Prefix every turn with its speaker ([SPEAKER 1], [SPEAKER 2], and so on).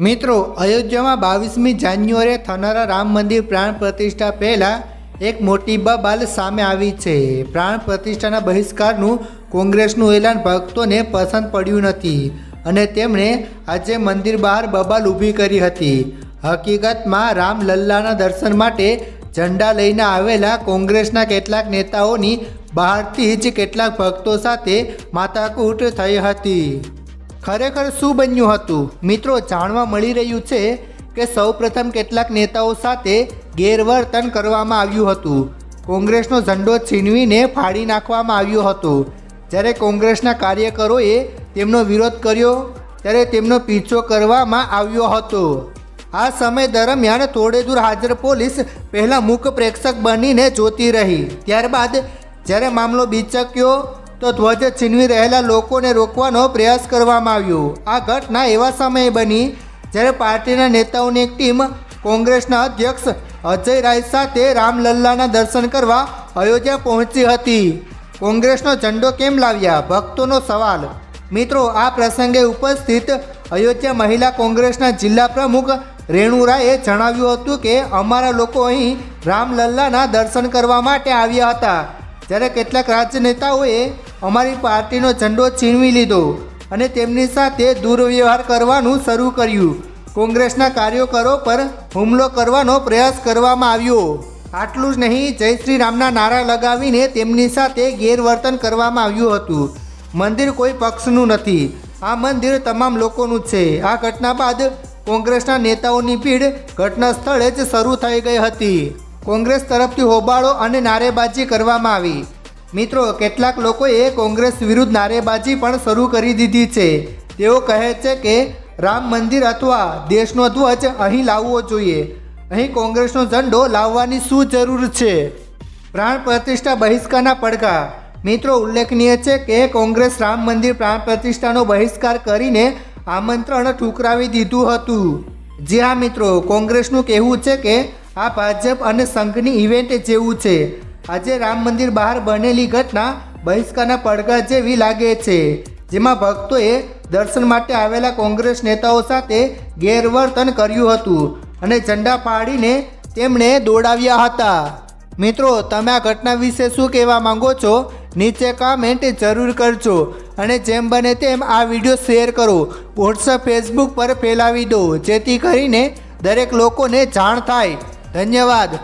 [SPEAKER 1] મિત્રો, અયોધ્યામાં બાવીસમી જાન્યુઆરીએ થનારા રામ મંદિર પ્રાણ પ્રતિષ્ઠા પહેલાં એક મોટી બબાલ સામે આવી છે. પ્રાણ પ્રતિષ્ઠાના બહિષ્કારનું કોંગ્રેસનું એલાન ભક્તોને પસંદ પડ્યું નથી અને તેમણે આજે મંદિર બહાર બબાલ ઊભી કરી હતી. હકીકતમાં, રામ લલ્લાના દર્શન માટે ઝંડા લઈને આવેલા કોંગ્રેસના કેટલાક નેતાઓની બહારથી જ કેટલાક ભક્તો સાથે માથાકૂટ થઈ હતી. ખરેખર શું બન્યું હતું? મિત્રો, જાણવા મળી રહ્યું છે કે સૌપ્રથમ કેટલાક નેતાઓ સાથે ગેરવર્તન કરવામાં આવ્યું હતું. કોંગ્રેસનો ઝંડો છીનવીને ફાડી નાખવામાં આવ્યો હતો. જ્યારે કોંગ્રેસના કાર્યકરોએ તેમનો વિરોધ કર્યો, ત્યારે તેમનો પીછો કરવામાં આવ્યો હતો. આ સમય દરમિયાન થોડે દૂર હાજર પોલીસ પહેલાં મૂક પ્રેક્ષક બનીને જોતી રહી. ત્યારબાદ જ્યારે મામલો બીચક્યો તો ધ્વજ છીનવી રહેલા લોકોને રોકવાનો પ્રયાસ કરવામાં આવ્યો. આ ઘટના એવા સમયે બની જ્યારે પાર્ટીના નેતાઓની એક ટીમ કોંગ્રેસના અધ્યક્ષ અજય રાય સાથે રામલલ્લાના દર્શન કરવા અયોધ્યા પહોંચી હતી. કોંગ્રેસનો ઝંડો કેમ લાવ્યા? ભક્તોનો સવાલ. મિત્રો, આ પ્રસંગે ઉપસ્થિત અયોધ્યા મહિલા કોંગ્રેસના જિલ્લા પ્રમુખ રેણુરાએ જણાવ્યું હતું કે અમારા લોકો અહીં રામલલ્લાના દર્શન કરવા માટે આવ્યા હતા. જ્યારે કેટલાક રાજનેતાઓએ અમારી પાર્ટીનો ઝંડો છીનવી લીધો અને તેમની સાથે દુર્વ્યવહાર કરવાનું શરૂ કર્યું. કોંગ્રેસના કાર્યકરો પર હુમલો કરવાનો પ્રયાસ કરવામાં આવ્યો. આટલું જ નહીં, જય શ્રી રામના નારા લગાવીને તેમની સાથે ગેરવર્તન કરવામાં આવ્યું હતું. મંદિર કોઈ પક્ષનું નથી. આ મંદિર તમામ લોકોનું છે. આ ઘટના બાદ કોંગ્રેસના નેતાઓની ભીડ ઘટના સ્થળે જ શરૂ થઈ ગઈ હતી. કોંગ્રેસ તરફથી હોબાળો અને નારેબાજી કરવામાં આવી. મિત્રો, કેટલાક લોકોએ કોંગ્રેસ વિરુદ્ધ નારેબાજી પણ શરૂ કરી દીધી છે. તેઓ કહે છે કે રામ મંદિર અથવા દેશનો ધ્વજ અહીં લાવવો જોઈએ. અહીં કોંગ્રેસનો ઝંડો લાવવાની શું જરૂર છે? પ્રાણ પ્રતિષ્ઠા બહિષ્કારના પડઘા. મિત્રો, ઉલ્લેખનીય છે કે કોંગ્રેસ રામ મંદિર પ્રાણ પ્રતિષ્ઠાનો બહિષ્કાર કરીને આમંત્રણ ઠુકરાવી દીધું હતું. જી હા મિત્રો, કોંગ્રેસનું કહેવું છે કે આ ભાજપ અને સંઘની ઇવેન્ટ જેવું છે. આજે રામ મંદિર બહાર બનેલી ઘટના બહિષ્કારના પડઘા જેવી લાગે છે, જેમાં ભક્તોએ દર્શન માટે આવેલા કોંગ્રેસ નેતાઓ સાથે ગેરવર્તન કર્યું હતું અને ઝંડા પાડીને તેમણે દોડાવ્યા હતા. મિત્રો, તમે આ ઘટના વિશે શું કહેવા માંગો છો? નીચે કમેન્ટ જરૂર કરજો અને જેમ બને તેમ આ વીડિયો શેર કરો. વોટ્સઅપ ફેસબુક પર ફેલાવી દો, જેથી કરીને દરેક લોકોને જાણ થાય. ધન્યવાદ.